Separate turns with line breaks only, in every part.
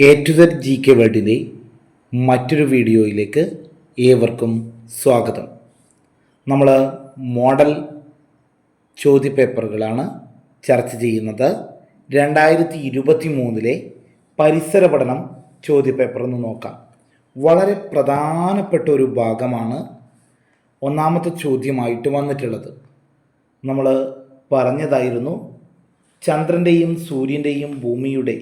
A to Z G K വേൾഡിന്റെ മറ്റൊരു വീഡിയോയിലേക്ക് ഏവർക്കും സ്വാഗതം. നമ്മൾ മോഡൽ ചോദ്യപേപ്പറുകളാണ് ചർച്ച ചെയ്യുന്നത്. രണ്ടായിരത്തി ഇരുപത്തി മൂന്നിലെ പരിസര പഠനം ചോദ്യപേപ്പർ എന്ന് നോക്കാം. വളരെ പ്രധാനപ്പെട്ട ഒരു ഭാഗമാണ് ഒന്നാമത്തെ ചോദ്യമായിട്ട് വന്നിട്ടുള്ളത്. നമ്മൾ പറഞ്ഞതായിരുന്നു ചന്ദ്രന്റെയും സൂര്യന്റെയും ഭൂമിയുടെ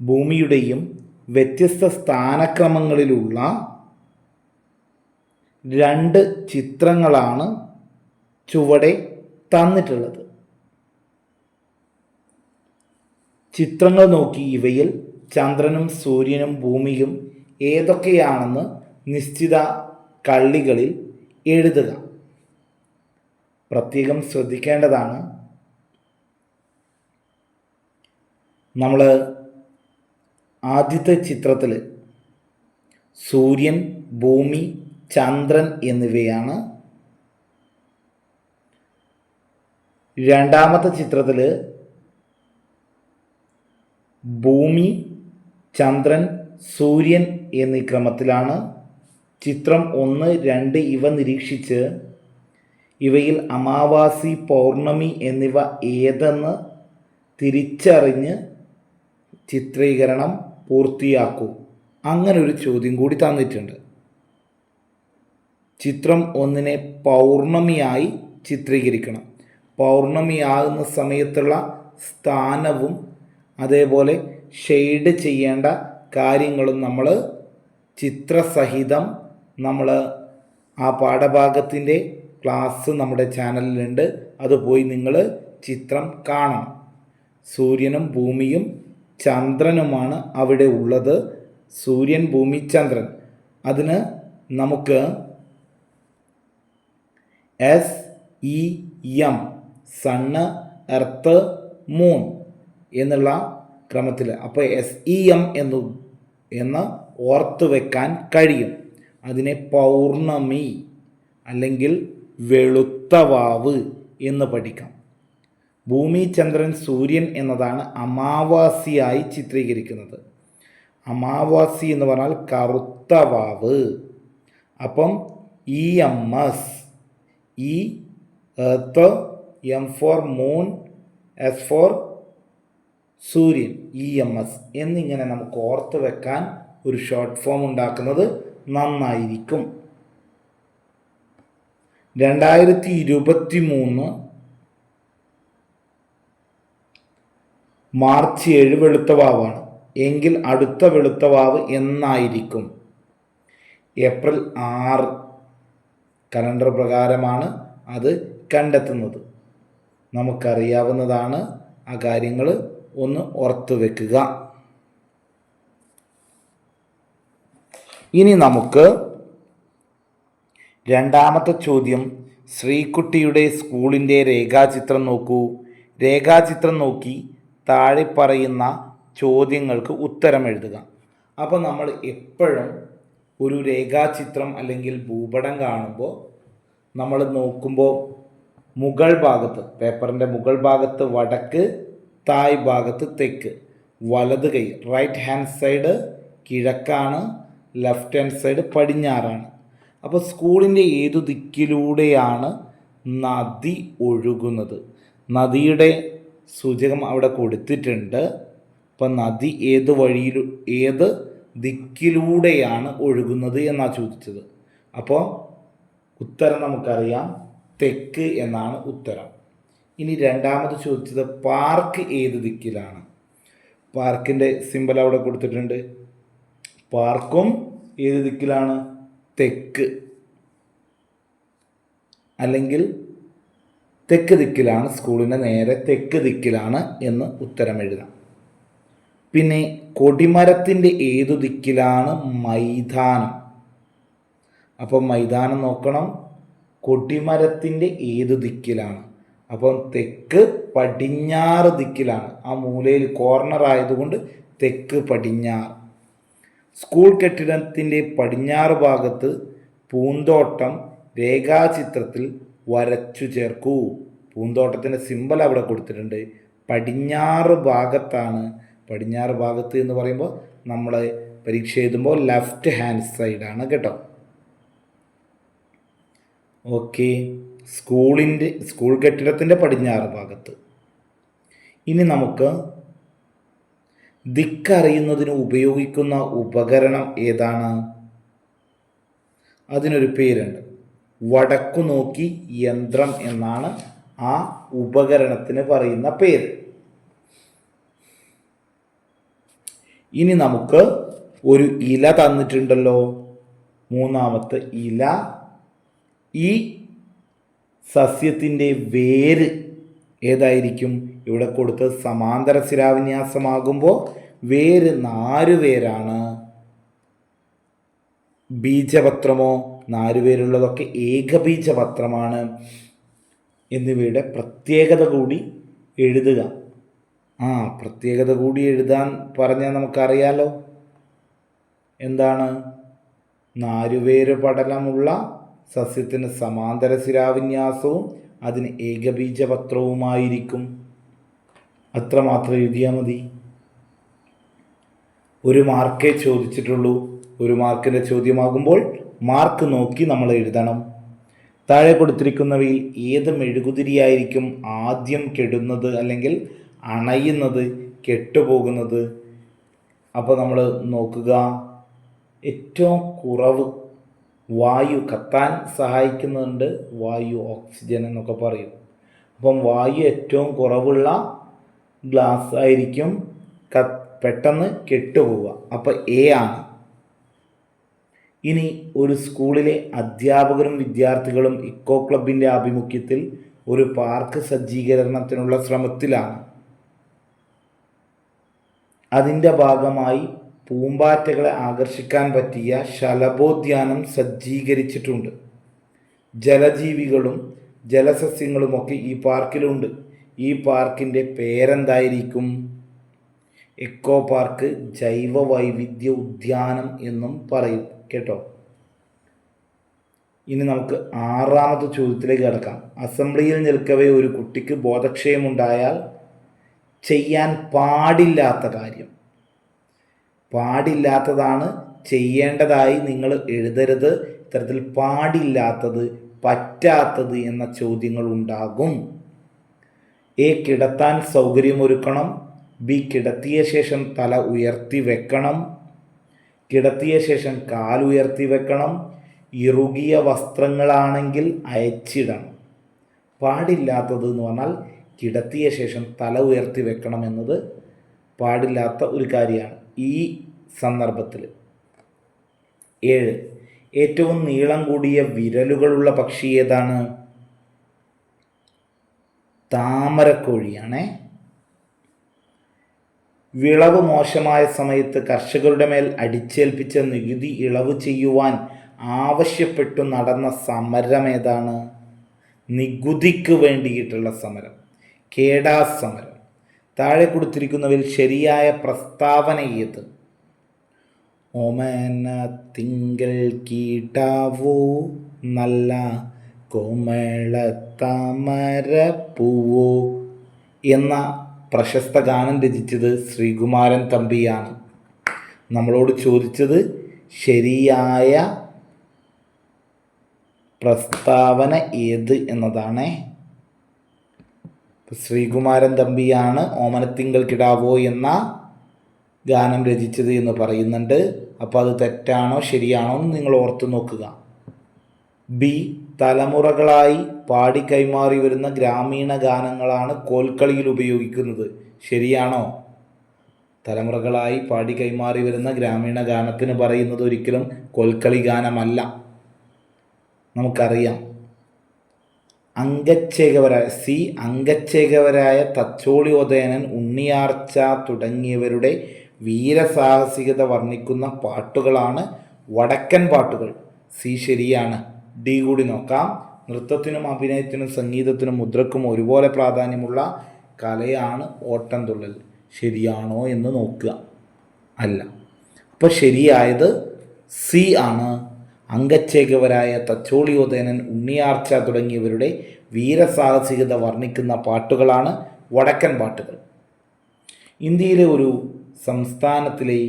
ഭൂമിയുടെയും വ്യത്യസ്ത സ്ഥാനക്രമങ്ങളിലുള്ള രണ്ട് ചിത്രങ്ങളാണ് ചുവടെ തന്നിട്ടുള്ളത്. ചിത്രങ്ങൾ നോക്കി ഇവയിൽ ചന്ദ്രനും സൂര്യനും ഭൂമിയും ഏതൊക്കെയാണെന്ന് നിശ്ചിത കള്ളികളിൽ എഴുതുക. പ്രത്യേകം ശ്രദ്ധിക്കേണ്ടതാണ്. നമ്മൾ ആദ്യത്തെ ചിത്രത്തിൽ സൂര്യൻ ഭൂമി ചന്ദ്രൻ എന്നിവയാണ്. രണ്ടാമത്തെ ചിത്രത്തിൽ ഭൂമി ചന്ദ്രൻ സൂര്യൻ എന്നീ ക്രമത്തിലാണ് ചിത്രം ഒന്ന് രണ്ട് ഇവ നിരീക്ഷിച്ച് ഇവയിൽ അമാവാസി പൗർണമി എന്നിവ ഏതെന്ന് തിരിച്ചറിഞ്ഞ് ചിത്രീകരണം പൂർത്തിയാക്കൂ. അങ്ങനെ ഒരു ചോദ്യം കൂടി തന്നിട്ടുണ്ട്. ചിത്രം ഒന്നിനെ പൗർണമിയായി ചിത്രീകരിക്കണം. പൗർണമിയാകുന്ന സമയത്തുള്ള സ്ഥാനവും അതേപോലെ ഷെയ്ഡ് ചെയ്യേണ്ട കാര്യങ്ങളും നമ്മൾ ചിത്രസഹിതം നമ്മൾ ആ പാഠഭാഗത്തിന്റെ ക്ലാസ് നമ്മുടെ ചാനലിലുണ്ട്. അത് പോയി നിങ്ങൾ ചിത്രം കാണണം. സൂര്യനും ഭൂമിയും ചന്ദ്രനുമാണ് അവിടെ ഉള്ളത്. സൂര്യൻ ഭൂമി ചന്ദ്രൻ. അതിന് നമുക്ക് S E M sun earth moon എന്നുള്ള ക്രമത്തിൽ അപ്പോൾ എസ് ഇ എം എന്ന് എന്ന് ഓർത്ത് വെക്കാൻ കഴിയും. അതിനെ പൗർണമി അല്ലെങ്കിൽ വെളുത്ത വാവ് എന്ന് പഠിക്കാം. ഭൂമി ചന്ദ്രൻ സൂര്യൻ എന്നതാണ് അമാവാസിയായി ചിത്രീകരിക്കുന്നത്. അമാവാസി എന്ന് പറഞ്ഞാൽ കറുത്ത വാവ്. അപ്പം E M S E earth M for moon S for സൂര്യൻ ഇ എം എസ് എന്നിങ്ങനെ നമുക്ക് ഓർത്ത് വെക്കാൻ ഒരു ഷോർട്ട് ഫോം ഉണ്ടാക്കുന്നത് നന്നായിരിക്കും. രണ്ടായിരത്തി ഇരുപത്തി മൂന്ന് മാർച്ച് ഏഴ് വെളുത്ത വാവാണ്. എങ്കിൽ അടുത്ത വെളുത്ത വാവ് എന്നായിരിക്കും. ഏപ്രിൽ ആറ് കലണ്ടർ പ്രകാരമാണ് അത് കണ്ടെത്തുന്നത്. നമുക്കറിയാവുന്നതാണ് ആ കാര്യങ്ങൾ ഒന്ന് ഓർത്തു വെക്കുക. ഇനി നമുക്ക് രണ്ടാമത്തെ ചോദ്യം. ശ്രീകുട്ടിയുടെ സ്കൂളിന്റെ രേഖാചിത്രം നോക്കൂ. രേഖാചിത്രം നോക്കി താഴെ പറയുന്ന ചോദ്യങ്ങൾക്ക് ഉത്തരം എഴുതുക. അപ്പോൾ നമ്മൾ എപ്പോഴും ഒരു രേഖാചിത്രം അല്ലെങ്കിൽ ഭൂപടം കാണുമ്പോൾ നമ്മൾ നോക്കുമ്പോൾ മുകൾ ഭാഗത്ത് പേപ്പറിന്റെ മുകൾ ഭാഗത്ത് വടക്ക് തായ് ഭാഗത്ത് തെക്ക്. വലത് കൈ റൈറ്റ് ഹാൻഡ് സൈഡ് കിഴക്കാണ് ലെഫ്റ്റ് ഹാൻഡ് സൈഡ് പടിഞ്ഞാറാണ്. അപ്പോൾ സ്കൂളിന്റെ ഏതു ദിക്കിലൂടെയാണ് നദി ഒഴുകുന്നത്? നദിയുടെ സൂചകം അവിടെ കൊടുത്തിട്ടുണ്ട്. അപ്പം നദി ഏത് വഴിയിൽ ഏത് ദിക്കിലൂടെയാണ് ഒഴുകുന്നത് എന്നാണ് ചോദിച്ചത്. അപ്പോൾ ഉത്തരം നമുക്കറിയാം. തെക്ക് എന്നാണ് ഉത്തരം. ഇനി രണ്ടാമത് ചോദിച്ചത് പാർക്ക് ഏത് ദിക്കിലാണ്? പാർക്കിന്റെ സിമ്പൽ അവിടെ കൊടുത്തിട്ടുണ്ട്. പാർക്കും ഏത് ദിക്കിലാണ്? തെക്ക്. അല്ലെങ്കിൽ തെക്ക് ദിക്കിലാണ് സ്കൂളിന്റെ നേരെ തെക്ക് ദിക്കിലാണ് എന്ന് ഉത്തരം എഴുതാം പിന്നെ കൊടിമരത്തിന്റെ ഏതു ദിക്കിലാണ് മൈതാനം? അപ്പം മൈതാനം നോക്കണം. കൊടിമരത്തിന്റെ ഏതു ദിക്കിലാണ്? അപ്പം തെക്ക് പടിഞ്ഞാറ് ദിക്കിലാണ്. ആ മൂലയിൽ കോർണർ ആയതുകൊണ്ട് തെക്ക് പടിഞ്ഞാറ്. സ്കൂൾ കെട്ടിടത്തിന്റെ പടിഞ്ഞാറ് ഭാഗത്ത് പൂന്തോട്ടം രേഖാചിത്രത്തിൽ വരച്ചു ചേർക്കൂ. പൂന്തോട്ടത്തിന്റെ സിമ്പൽ അവിടെ കൊടുത്തിട്ടുണ്ട്. പടിഞ്ഞാറ് ഭാഗത്താണ്. പടിഞ്ഞാറ് ഭാഗത്ത് എന്ന് പറയുമ്പോൾ നമ്മൾ പരീക്ഷ എഴുതുമ്പോൾ ലെഫ്റ്റ് ഹാൻഡ് സൈഡാണ് കേട്ടോ. ഓക്കെ സ്കൂളിന്റെ സ്കൂൾ കെട്ടിടത്തിന്റെ പടിഞ്ഞാറ് ഭാഗത്ത്. ഇനി നമുക്ക് ദിക്കറിയുന്നതിന് ഉപയോഗിക്കുന്ന ഉപകരണം ഏതാണ്? അതിനൊരു പേരുണ്ട്. വടക്കു നോക്കി യന്ത്രം എന്നാണ് ആ ഉപകരണത്തിന് പറയുന്ന പേര്. ഇനി നമുക്ക് ഒരു ഇല തന്നിട്ടുണ്ടല്ലോ. മൂന്നാമത്തെ ഇല. ഈ സസ്യത്തിന്റെ വേര് ഏതായിരിക്കും? ഇവിടെ കൊടുത്ത് സമാന്തര ശിലാവിന്യാസമാകുമ്പോൾ വേര് നാരുവേരാണ് ബീജപത്രമോ നാലുപേരുള്ളതൊക്കെ ഏകബീജപത്രമാണ് എന്നിവയുടെ പ്രത്യേകത കൂടി എഴുതുക. ആ പ്രത്യേകത കൂടി എഴുതാൻ പറഞ്ഞാൽ നമുക്കറിയാലോ. എന്താണ്? നാലുപേര് പടലമുള്ള സസ്യത്തിന് സമാന്തര ശിരാവിന്യാസവും അതിന് ഏകബീജപത്രവുമായിരിക്കും. അത്രമാത്രം എഴുതിയാൽ മതി. ഒരു മാർക്കേ ചോദിച്ചിട്ടുള്ളൂ. ഒരു മാർക്കിന്റെ ചോദ്യമാകുമ്പോൾ മാർക്ക് നോക്കി നമ്മൾ എഴുതണം. താഴെ കൊടുത്തിരിക്കുന്നവയിൽ ഏത് മെഴുകുതിരിയായിരിക്കും ആദ്യം കെടുന്നത് അല്ലെങ്കിൽ അണയുന്നത് കെട്ടുപോകുന്നത്. അപ്പോൾ നമ്മൾ നോക്കുക ഏറ്റവും കുറവ് വായു കത്താൻ സഹായിക്കുന്നുണ്ട് വായു ഓക്സിജൻ എന്നൊക്കെ പറയും. അപ്പം വായു ഏറ്റവും കുറവുള്ള ഗ്ലാസ് ആയിരിക്കും കത്ത് പെട്ടെന്ന് കെട്ടുപോവുക. അപ്പോൾ എ ആണ്. ഇനി ഒരു സ്കൂളിലെ അധ്യാപകരും വിദ്യാർത്ഥികളും ഇക്കോ ക്ലബിന്റെ ആഭിമുഖ്യത്തിൽ ഒരു പാർക്ക് സജ്ജീകരണത്തിനുള്ള ശ്രമത്തിലാണ്. അതിന്റെ ഭാഗമായി പൂമ്പാറ്റകളെ ആകർഷിക്കാൻ പറ്റിയ ശലഭോദ്യാനം സജ്ജീകരിച്ചിട്ടുണ്ട്. ജലജീവികളും ജലസസ്യങ്ങളുമൊക്കെ ഈ പാർക്കിലുണ്ട്. ഈ പാർക്കിന്റെ പേരെന്തായിരിക്കും? എക്കോ പാർക്ക് ജൈവ വൈവിധ്യ ഉദ്യാനം എന്നും പറയും. കേട്ടോ. ഇനി നമുക്ക് ആറാമത്തെ ചോദ്യത്തിലേക്ക് കിടക്കാം. അസംബ്ലിയിൽ നിൽക്കവേ ഒരു കുട്ടിക്ക് ബോധക്ഷയമുണ്ടായാൽ ചെയ്യാൻ പാടില്ലാത്ത കാര്യം. പാടില്ലാത്തതാണ് ചെയ്യേണ്ടതായി നിങ്ങൾ എഴുതരുത്. ഇത്തരത്തിൽ പാടില്ലാത്തത് പറ്റാത്തത് എന്ന ചോദ്യങ്ങൾ ഉണ്ടാകും. എ കിടത്താൻ സൗകര്യമൊരുക്കണം. ബി കിടത്തിയ ശേഷം തല ഉയർത്തി വെക്കണം. കിടത്തിയ ശേഷം കാലുയർത്തി വെക്കണം. ഇറുകിയ വസ്ത്രങ്ങളാണെങ്കിൽ അയച്ചിടണം. പാടില്ലാത്തത് എന്ന് പറഞ്ഞാൽ കിടത്തിയ ശേഷം തല ഉയർത്തി വെക്കണം എന്നത് പാടില്ലാത്ത ഒരു കാര്യമാണ് ഈ സന്ദർഭത്തിൽ. ഏഴ് ഏറ്റവും നീളം കൂടിയ വിരലുകളുള്ള പക്ഷി ഏതാണ്? താമരക്കോഴിയാണേ. വിളവ് മോശമായ സമയത്ത് കർഷകരുടെ മേൽ അടിച്ചേൽപ്പിച്ച നികുതി ഇളവ് ചെയ്യുവാൻ ആവശ്യപ്പെട്ടു നടന്ന സമരം ഏതാണ്? നികുതിക്ക് വേണ്ടിയിട്ടുള്ള സമരം കേടാ സമരം. താഴെ കൊടുത്തിരിക്കുന്നവയിൽ ശരിയായ പ്രസ്താവന ഏത്? ഓമന തിങ്കൾ കീട്ടാവോ നല്ല കോമള താമര പൂവോ എന്ന പ്രശസ്ത ഗാനം രചിച്ചത് ശ്രീകുമാരൻ തമ്പിയാണ്. നമ്മളോട് ചോദിച്ചത് ശരിയായ പ്രസ്താവന ഏത് എന്നതാണ്. ശ്രീകുമാരൻ തമ്പിയാണ് ഓമനത്തിങ്കൾ കിടാവോ എന്ന ഗാനം രചിച്ചത് എന്ന് പറയുന്നുണ്ട്. അപ്പോൾ അത് തെറ്റാണോ ശരിയാണോ എന്ന് നിങ്ങൾ ഓർത്ത് നോക്കുക. ബി തലമുറകളായി പാടി കൈമാറി വരുന്ന ഗ്രാമീണ ഗാനങ്ങളാണ് കോൽക്കളിയിൽ ഉപയോഗിക്കുന്നത്. ശരിയാണോ? തലമുറകളായി പാടി കൈമാറി വരുന്ന ഗ്രാമീണ ഗാനത്തിന് പറയുന്നത് ഒരിക്കലും കോൽക്കളി ഗാനമല്ല. നമുക്കറിയാം. അംഗച്ഛേകവരായ സി. അംഗച്ഛേകവരായ തച്ചോളി ഉദയനൻ ഉണ്ണിയാർച്ച തുടങ്ങിയവരുടെ വീരസാഹസികത വർണിക്കുന്ന പാട്ടുകളാണ് വടക്കൻ പാട്ടുകൾ. സി ശരിയാണ്. ഡി കൂടി നോക്കാം. നൃത്തത്തിനും അഭിനയത്തിനും സംഗീതത്തിനും മുദ്രക്കും ഒരുപോലെ പ്രാധാന്യമുള്ള കലയാണ് ഓട്ടംതുള്ളൽ ശരിയാണോ എന്ന് നോക്കുക. അല്ല. അപ്പോൾ ശരിയായത് സി ആണ്. അംഗച്ചേകവരായ തച്ചോളിയോദേനൻ ഉണ്ണിയാർച്ച തുടങ്ങിയവരുടെ വീരസാഹസികത വർണിക്കുന്ന പാട്ടുകളാണ് വടക്കൻ പാട്ടുകൾ. ഇന്ത്യയിലെ ഒരു സംസ്ഥാനത്തിലെ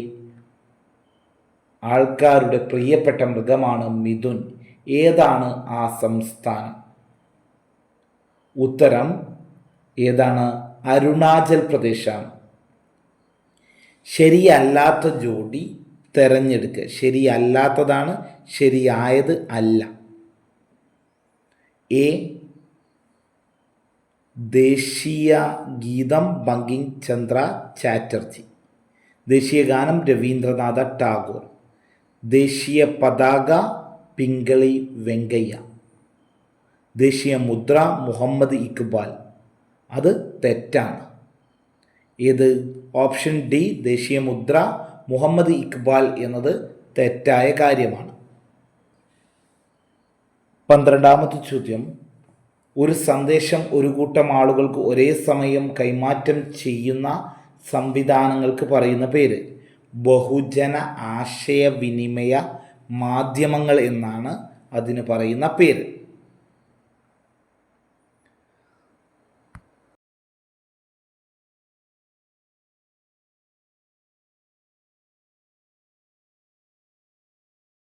ആൾക്കാരുടെ പ്രിയപ്പെട്ട മൃഗമാണ് മിഥുൻ. ഏതാണ് ആ സംസ്ഥാനം? ഉത്തരം ഏതാണ് അരുണാചൽ പ്രദേശാണ്. ശരിയല്ലാത്ത ജോഡി തിരഞ്ഞെടുക്കുക. ശരിയല്ലാത്തതാണ് ശരിയായത് അല്ല. എ ദേശീയ ഗീതം ബങ്കിം ചന്ദ്ര ചാറ്റർജി. ദേശീയ ഗാനം രവീന്ദ്രനാഥ ടാഗോർ. ദേശീയ പതാക പിങ്കളി വെങ്കയ്യ. ദേശീയ മുദ്ര മുഹമ്മദ് ഇക്ബാൽ. അത് തെറ്റാണ്. ഏത്? ഓപ്ഷൻ ഡി ദേശീയ മുദ്ര മുഹമ്മദ് ഇക്ബാൽ എന്നത് തെറ്റായ കാര്യമാണ്. പന്ത്രണ്ടാമത്തെ ചോദ്യം. ഒരു സന്ദേശം ഒരു കൂട്ടം ആളുകൾക്ക് ഒരേ സമയം കൈമാറ്റം ചെയ്യുന്ന സംവിധാനങ്ങൾക്ക് പറയുന്ന പേര്. ബഹുജന ആശയവിനിമയ മാധ്യമങ്ങൾ എന്നാണ് അതിന് പറയുന്ന പേര്.